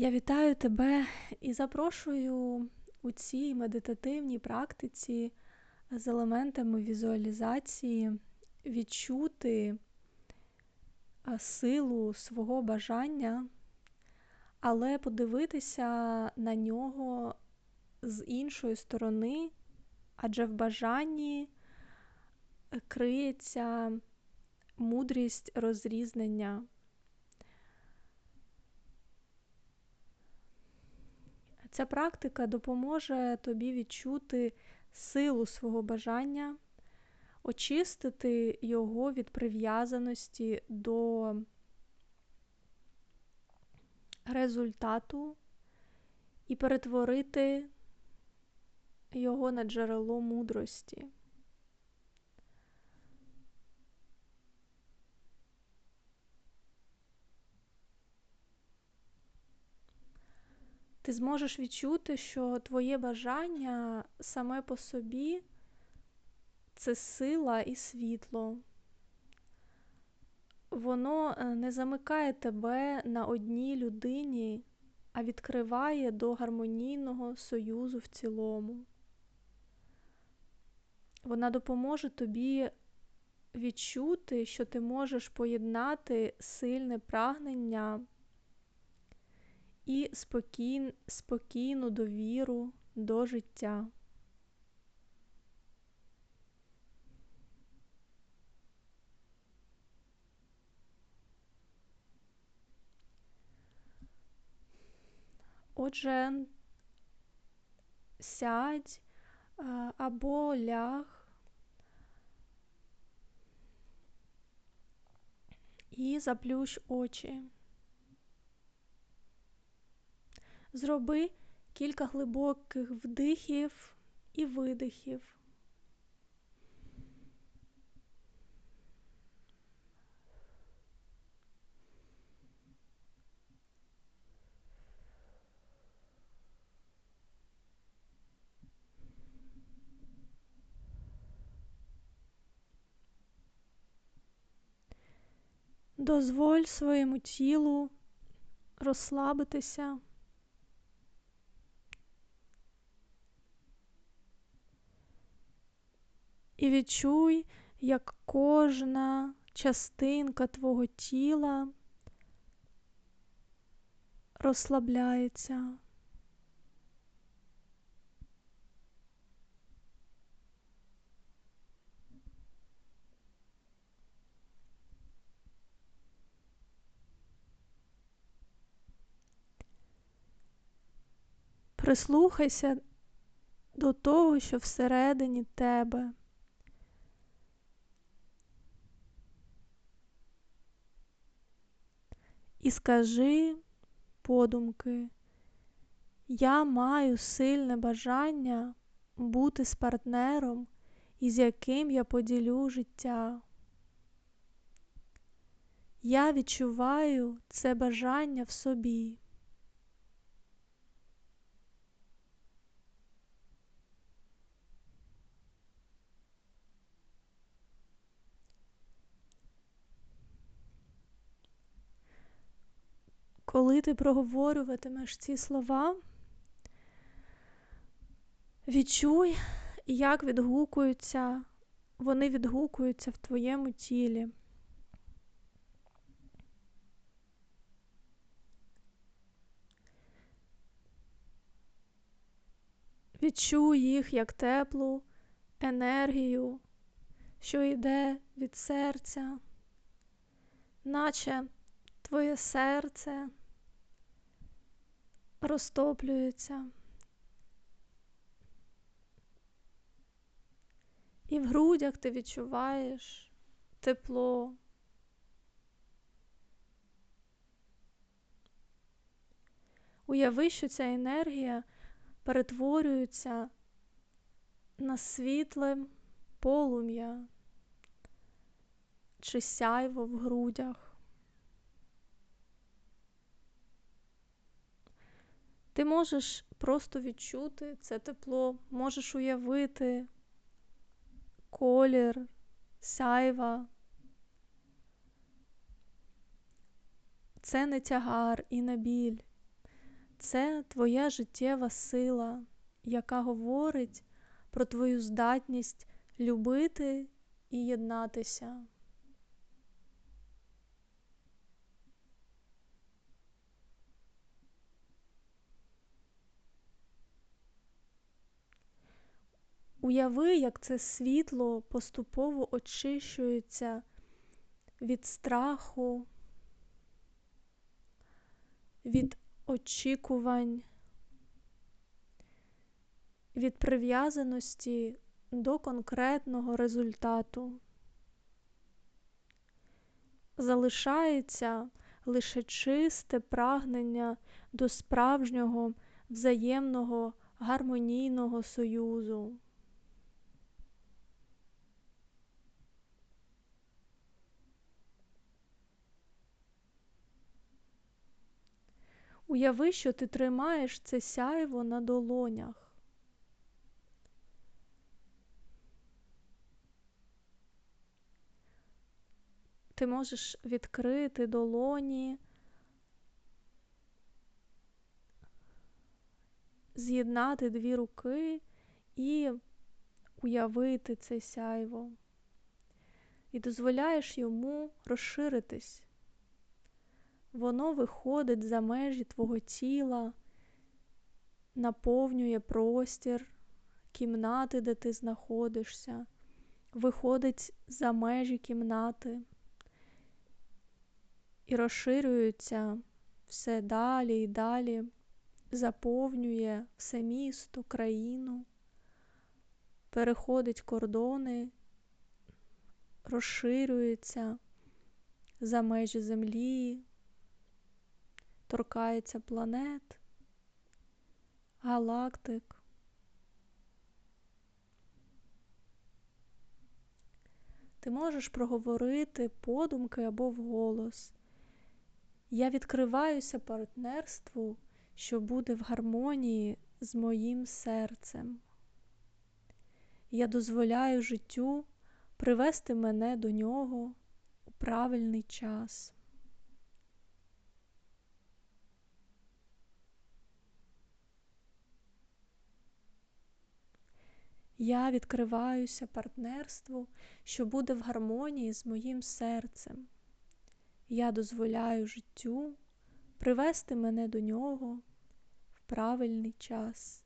Я вітаю тебе і запрошую у цій медитативній практиці з елементами візуалізації відчути силу свого бажання, але подивитися на нього з іншої сторони, адже в бажанні криється мудрість розрізнення. Ця практика допоможе тобі відчути силу свого бажання, очистити його від прив'язаності до результату і перетворити його на джерело мудрості. Ти зможеш відчути, що твоє бажання саме по собі це сила і світло. Воно е, не замикає тебе на одній людині, а відкриває до гармонійного союзу в цілому. Вона допоможе тобі відчути, що ти можеш поєднати сильне прагнення і спокійну довіру до життя. Отже, сядь або ляг і заплющ очі. Зроби кілька глибоких вдихів і видихів. Дозволь своєму тілу розслабитися. І відчуй, як кожна частинка твого тіла розслабляється. Прислухайся до того, що всередині тебе. І скажи подумки, я маю сильне бажання бути з партнером, із яким я поділю життя. Я відчуваю це бажання в собі. Коли ти проговорюватимеш ці слова, відчуй, як відгукуються, вони відгукуються в твоєму тілі. Відчуй їх як теплу енергію, що йде від серця, наче твоє серце розтоплюється. І в грудях ти відчуваєш тепло. Уяви, що ця енергія перетворюється на світле полум'я чи сяйво в грудях. Ти можеш просто відчути це тепло, можеш уявити колір, сяйва. Це не тягар і не біль. Це твоя життєва сила, яка говорить про твою здатність любити і єднатися. Уяви, як це світло поступово очищується від страху, від очікувань, від прив'язаності до конкретного результату. Залишається лише чисте прагнення до справжнього взаємного гармонійного союзу. Уяви, що ти тримаєш це сяйво на долонях. Ти можеш відкрити долоні, з'єднати дві руки і уявити це сяйво. І дозволяєш йому розширитись. Воно виходить за межі твого тіла, наповнює простір, кімнати, де ти знаходишся, виходить за межі кімнати і розширюється все далі і далі, заповнює все місто, країну, переходить кордони, розширюється за межі землі торкається планет, галактик. Ти можеш проговорити подумки або вголос. Я відкриваюся партнерству, що буде в гармонії з моїм серцем. Я дозволяю життю привести мене до нього у правильний час. Я відкриваюся партнерству, що буде в гармонії з моїм серцем. Я дозволяю життю привести мене до нього в правильний час.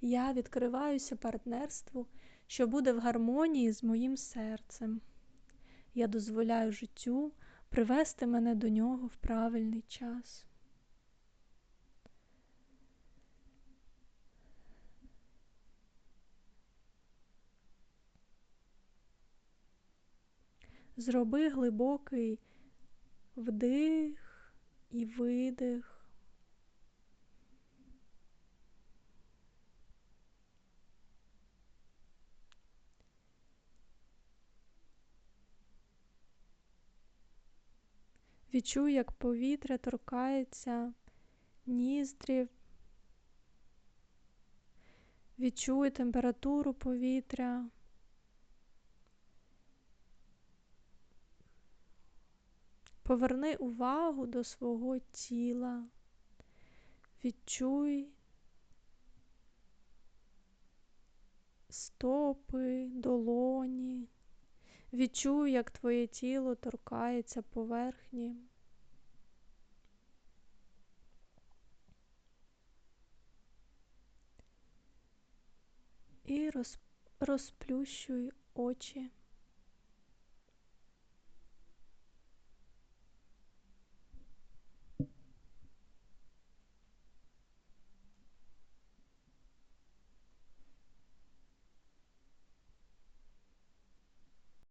Я відкриваюся партнерству, що буде в гармонії з моїм серцем. Я дозволяю життю привести мене до нього в правильний час. Зроби глибокий вдих і видих. Відчуй, як повітря торкається ніздрів. Відчуй температуру повітря. Поверни увагу до свого тіла. Відчуй стопи, долоні. Відчуй, як твоє тіло торкається поверхні. І розплющуй очі.